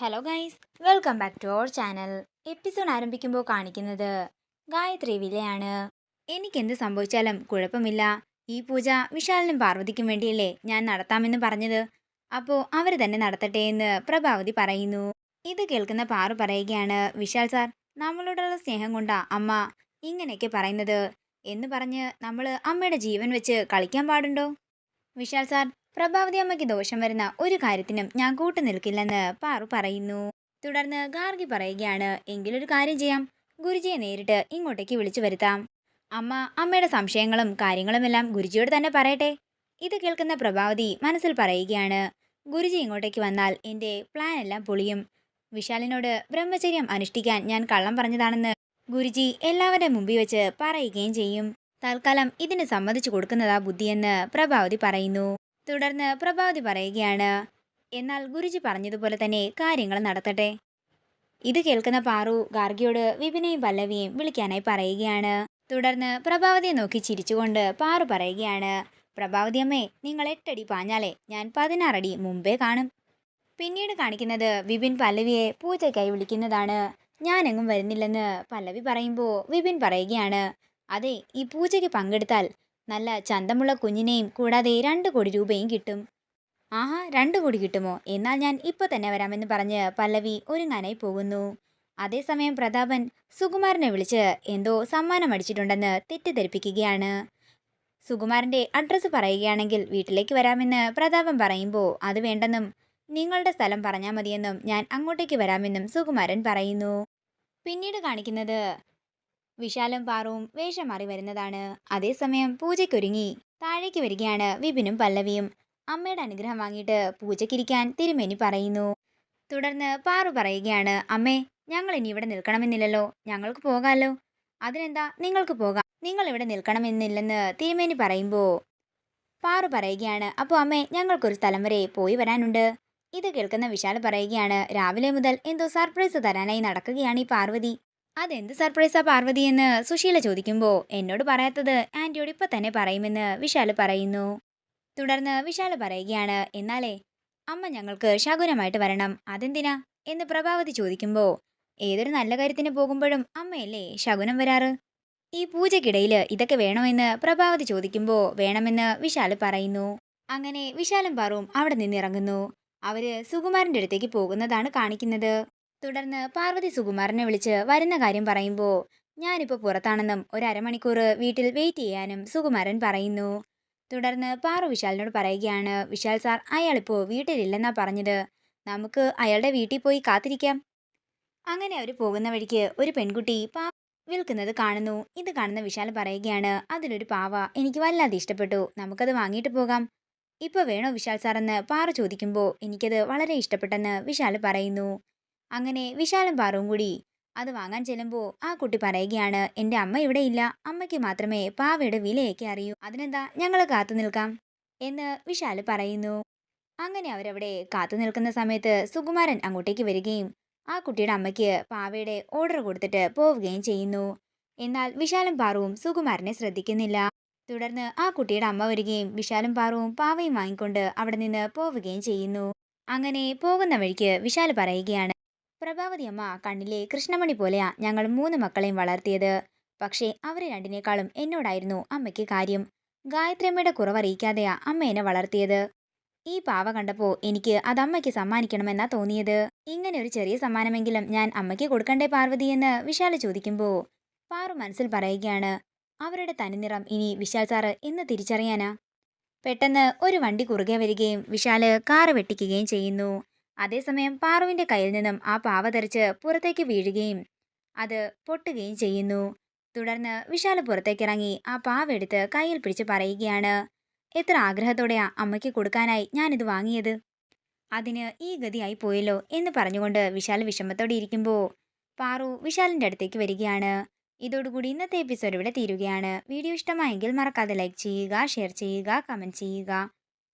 Hello guys welcome back to our channel episode ആരംഭിക്കുമ്പോൾ കാണിക്കുന്നത് ഗായത്രി വിലയാണ് എനിക്കെന്ത് സംഭവിച്ചാലും കുഴപ്പമില്ല. ഈ പൂജ വിശാലിനും പാർവതിക്കും വേണ്ടിയല്ലേ ഞാൻ നടത്താമെന്ന് പറഞ്ഞത്? അപ്പോൾ അവർ തന്നെ നടത്തട്ടെ എന്ന് പ്രഭാവതി പറയുന്നു. ഇത് കേൾക്കുന്ന പാറു പറയുകയാണ് വിശാൽ സാർ നമ്മളോടുള്ള സ്നേഹം കൊണ്ടാ അമ്മ ഇങ്ങനെയൊക്കെ പറയുന്നത്. എന്ന് പറഞ്ഞ് നമ്മൾ അമ്മയുടെ ജീവൻ വെച്ച് കളിക്കാൻ പാടുണ്ടോ? വിശാൽ സാർ പ്രഭാവതി അമ്മയ്ക്ക് ദോഷം വരുന്ന ഒരു കാര്യത്തിനും ഞാൻ കൂട്ടുനിൽക്കില്ലെന്ന് പാറു പറയുന്നു. തുടർന്ന് ഗാർഗി പറയുകയാണ് എങ്കിലൊരു കാര്യം ചെയ്യാം. ഗുരുജിയെ നേരിട്ട് ഇങ്ങോട്ടേക്ക് വിളിച്ചു വരുത്താം. അമ്മ അമ്മയുടെ സംശയങ്ങളും കാര്യങ്ങളുമെല്ലാം ഗുരുജിയോട് തന്നെ പറയട്ടെ. ഇത് കേൾക്കുന്ന പ്രഭാവതി മനസ്സിൽ പറയുകയാണ് ഗുരുജി ഇങ്ങോട്ടേക്ക് വന്നാൽ എന്റെ പ്ലാൻ എല്ലാം പൊളിയും. വിശാലിനോട് ബ്രഹ്മചര്യം അനുഷ്ഠിക്കാൻ ഞാൻ കള്ളം പറഞ്ഞതാണെന്ന് ഗുരുജി എല്ലാവരുടെ മുമ്പിൽ വെച്ച് പറയുകയും ചെയ്യും. തൽക്കാലം ഇതിന് സമ്മതിച്ചു കൊടുക്കുന്നതാ ബുദ്ധിയെന്ന് പ്രഭാവതി പറയുന്നു. തുടർന്ന് പ്രഭാവതി പറയുകയാണ് എന്നാൽ ഗുരുജി പറഞ്ഞതുപോലെ തന്നെ കാര്യങ്ങൾ നടത്തട്ടെ. ഇത് കേൾക്കുന്ന പാറു ഗാർഗിയോട് വിപിനെയും പല്ലവിയെയും വിളിക്കാനായി പറയുകയാണ്. തുടർന്ന് പ്രഭാവതിയെ നോക്കി ചിരിച്ചുകൊണ്ട് പാറു പറയുകയാണ് പ്രഭാവതി അമ്മേ നിങ്ങൾ എട്ടടി പാഞ്ഞാലേ ഞാൻ പതിനാറടി മുമ്പേ കാണും. പിന്നീട് കാണിക്കുന്നത് വിപിൻ പല്ലവിയെ പൂജയ്ക്കായി വിളിക്കുന്നതാണ്. ഞാനെങ്ങും വരുന്നില്ലെന്ന് പല്ലവി പറയുമ്പോൾ വിപിൻ പറയുകയാണ് അതെ ഈ പൂജയ്ക്ക് പങ്കെടുത്താൽ നല്ല ചന്തമുള്ള കുഞ്ഞിനെയും കൂടാതെ രണ്ട് കോടി രൂപയും കിട്ടും. ആഹാ രണ്ട് കോടി കിട്ടുമോ? എന്നാൽ ഞാൻ ഇപ്പോൾ തന്നെ വരാമെന്ന് പറഞ്ഞ് പല്ലവി ഒരുങ്ങാനായി പോകുന്നു. അതേസമയം പ്രതാപൻ സുകുമാരനെ വിളിച്ച് എന്തോ സമ്മാനം അടിച്ചിട്ടുണ്ടെന്ന് തെറ്റിദ്ധരിപ്പിക്കുകയാണ്. സുകുമാരന്റെ അഡ്രസ്സ് പറയുകയാണെങ്കിൽ വീട്ടിലേക്ക് വരാമെന്ന് പ്രതാപൻ പറയുമ്പോൾ അത് വേണ്ടെന്നും നിങ്ങളുടെ സ്ഥലം പറഞ്ഞാൽ മതിയെന്നും ഞാൻ അങ്ങോട്ടേക്ക് വരാമെന്നും സുകുമാരൻ പറയുന്നു. പിന്നീട് കാണിക്കുന്നത് വിശാലും പാറുവും വേഷം മാറി വരുന്നതാണ്. അതേസമയം പൂജയ്ക്കൊരുങ്ങി. താഴേക്ക് വരികയാണ് വിപിനും പല്ലവിയും. അമ്മയുടെ അനുഗ്രഹം വാങ്ങിയിട്ട് പൂജയ്ക്കിരിക്കാൻ തിരുമേനി പറയുന്നു. തുടർന്ന് പാറു പറയുകയാണ് അമ്മേ ഞങ്ങൾ ഇനി ഇവിടെ നിൽക്കണമെന്നില്ലല്ലോ. ഞങ്ങൾക്ക് പോകാമല്ലോ അതിനെന്താ? നിങ്ങൾക്ക് പോകാം. നിങ്ങൾ ഇവിടെ നിൽക്കണമെന്നില്ലെന്ന് തിരുമേനി പറയുമ്പോൾ പാറു പറയുകയാണ് അപ്പോൾ അമ്മേ ഞങ്ങൾക്കൊരു സ്ഥലം വരെ പോയി വരാനുണ്ട്. ഇത് കേൾക്കുന്ന വിശാൽ പറയുകയാണ് രാവിലെ മുതൽ എന്തോ സർപ്രൈസ് തരാനായി നടക്കുകയാണ് ഈ പാർവതി. അതെന്ത് സർപ്രൈസാ പാർവതി എന്ന് സുശീല ചോദിക്കുമ്പോൾ എന്നോട് പറയാത്തത് ആന്റിയോട് ഇപ്പം തന്നെ പറയുമെന്ന് വിശാൽ പറയുന്നു. തുടർന്ന് വിശാൽ പറയുകയാണ് എന്നാലേ അമ്മ ഞങ്ങൾക്ക് ശകുനമായിട്ട് വരണം അതെന്തിനാ? എന്ന് പ്രഭാവതി ചോദിക്കുമ്പോൾ ഏതൊരു നല്ല കാര്യത്തിന് പോകുമ്പോഴും അമ്മയല്ലേ ശകുനം വരാറ്? ഈ പൂജയ്ക്കിടയിൽ ഇതൊക്കെ വേണമെന്ന് പ്രഭാവതി ചോദിക്കുമ്പോൾ വേണമെന്ന് വിശാൽ പറയുന്നു. അങ്ങനെ വിശാലും പാറും അവിടെ നിന്നിറങ്ങുന്നു അവർ സുകുമാരന്റെ അടുത്തേക്ക് പോകുന്നതാണ് കാണിക്കുന്നത്. തുടർന്ന് പാർവതി സുകുമാരനെ വിളിച്ച് വരുന്ന കാര്യം പറയുമ്പോൾ ഞാനിപ്പോൾ പുറത്താണെന്നും ഒരു അരമണിക്കൂർ വീട്ടിൽ വെയിറ്റ് ചെയ്യാനും സുകുമാരൻ പറയുന്നു. തുടർന്ന് പാറു വിശാലിനോട് പറയുകയാണ് വിശാൽ സാർ അയാളിപ്പോൾ വീട്ടിലില്ലെന്നാ പറഞ്ഞത്. നമുക്ക് അയാളുടെ വീട്ടിൽ പോയി കാത്തിരിക്കാം. അങ്ങനെ അവർ പോകുന്ന വഴിക്ക് ഒരു പെൺകുട്ടി പാ വിൽക്കുന്നത് കാണുന്നു. ഇത് കാണുന്ന വിശാൽ പറയുകയാണ് അതിലൊരു പാവ എനിക്ക് വല്ലാതെ ഇഷ്ടപ്പെട്ടു. നമുക്കത് വാങ്ങിയിട്ട് പോകാം. ഇപ്പോൾ വേണോ വിശാൽ സാറെന്ന് പാറു ചോദിക്കുമ്പോൾ എനിക്കത് വളരെ ഇഷ്ടപ്പെട്ടെന്ന് വിശാൽ പറയുന്നു. അങ്ങനെ വിശാലും പാറും കൂടി. അത് വാങ്ങാൻ ചെല്ലുമ്പോൾ ആ കുട്ടി പറയുകയാണ് എന്റെ അമ്മ ഇവിടെ ഇല്ല. അമ്മയ്ക്ക് മാത്രമേ പാവയുടെ വിലയൊക്കെ അറിയൂ. അതിനെന്താ ഞങ്ങൾ കാത്തു നിൽക്കാം? എന്ന് വിശാൽ പറയുന്നു. അങ്ങനെ അവരവിടെ കാത്തു നിൽക്കുന്ന സമയത്ത് സുകുമാരൻ അങ്ങോട്ടേക്ക് വരികയും ആ കുട്ടിയുടെ അമ്മയ്ക്ക് പാവയുടെ ഓർഡർ കൊടുത്തിട്ട് പോവുകയും ചെയ്യുന്നു. എന്നാൽ വിശാലും പാറുവും സുകുമാരനെ ശ്രദ്ധിക്കുന്നില്ല. തുടർന്ന് ആ കുട്ടിയുടെ അമ്മ വരികയും വിശാലും പാറുവും പാവയും വാങ്ങിക്കൊണ്ട് അവിടെ നിന്ന് പോവുകയും ചെയ്യുന്നു. അങ്ങനെ പോകുന്ന വഴിക്ക് വിശാൽ പറയുകയാണ് പ്രഭാവതി അമ്മ കണ്ണിലെ കൃഷ്ണമണി പോലെയാ ഞങ്ങൾ മൂന്ന് മക്കളെയും വളർത്തിയത്. പക്ഷേ അവരെ രണ്ടിനേക്കാളും എന്നോടായിരുന്നു അമ്മയ്ക്ക് കാര്യം. ഗായത്രിയമ്മയുടെ കുറവറിയിക്കാതെയാ അമ്മ എന്നെ വളർത്തിയത്. ഈ പാവ കണ്ടപ്പോൾ എനിക്ക് അത് അമ്മയ്ക്ക് സമ്മാനിക്കണമെന്നാ തോന്നിയത്. ഇങ്ങനെ ഒരു ചെറിയ സമ്മാനമെങ്കിലും ഞാൻ അമ്മയ്ക്ക് കൊടുക്കണ്ടേ പാർവതി എന്ന് വിശാൽ ചോദിക്കുമ്പോൾ പാറു മനസ്സിൽ പറയുകയാണ് അവരുടെ തനിനിറം ഇനി വിശാൽ സാറ് എന്ന് തിരിച്ചറിയാനാ? പെട്ടെന്ന് ഒരു വണ്ടി കുറുകെ വരികയും വിശാൽ കാറ് വെട്ടിക്കുകയും ചെയ്യുന്നു. അതേസമയം പാറുവിന്റെ കയ്യിൽ നിന്നും ആ പാവ തെറിച്ച് പുറത്തേക്ക് വീഴുകയും അത് പൊട്ടുകയും ചെയ്യുന്നു. തുടർന്ന് വിശാൽ പുറത്തേക്കിറങ്ങി ആ പാവ എടുത്ത് കയ്യിൽ പിടിച്ച് പറയുകയാണ് എത്ര ആഗ്രഹത്തോടെയാ അമ്മയ്ക്ക് കൊടുക്കാനായി ഞാനിത് വാങ്ങിയത്? അതിന് ഈ ഗതിയായി പോയല്ലോ എന്ന് പറഞ്ഞുകൊണ്ട് വിശാൽ വിഷമത്തോടെ ഇരിക്കുമ്പോൾ പാറു വിശാലിന്റെ അടുത്തേക്ക് വരികയാണ്. ഇതോടുകൂടി ഇന്നത്തെ എപ്പിസോഡ് ഇവിടെ തീരുകയാണ്. വീഡിയോ ഇഷ്ടമായെങ്കിൽ മറക്കാതെ ലൈക്ക് ചെയ്യുക ഷെയർ ചെയ്യുക കമന്റ് ചെയ്യുക.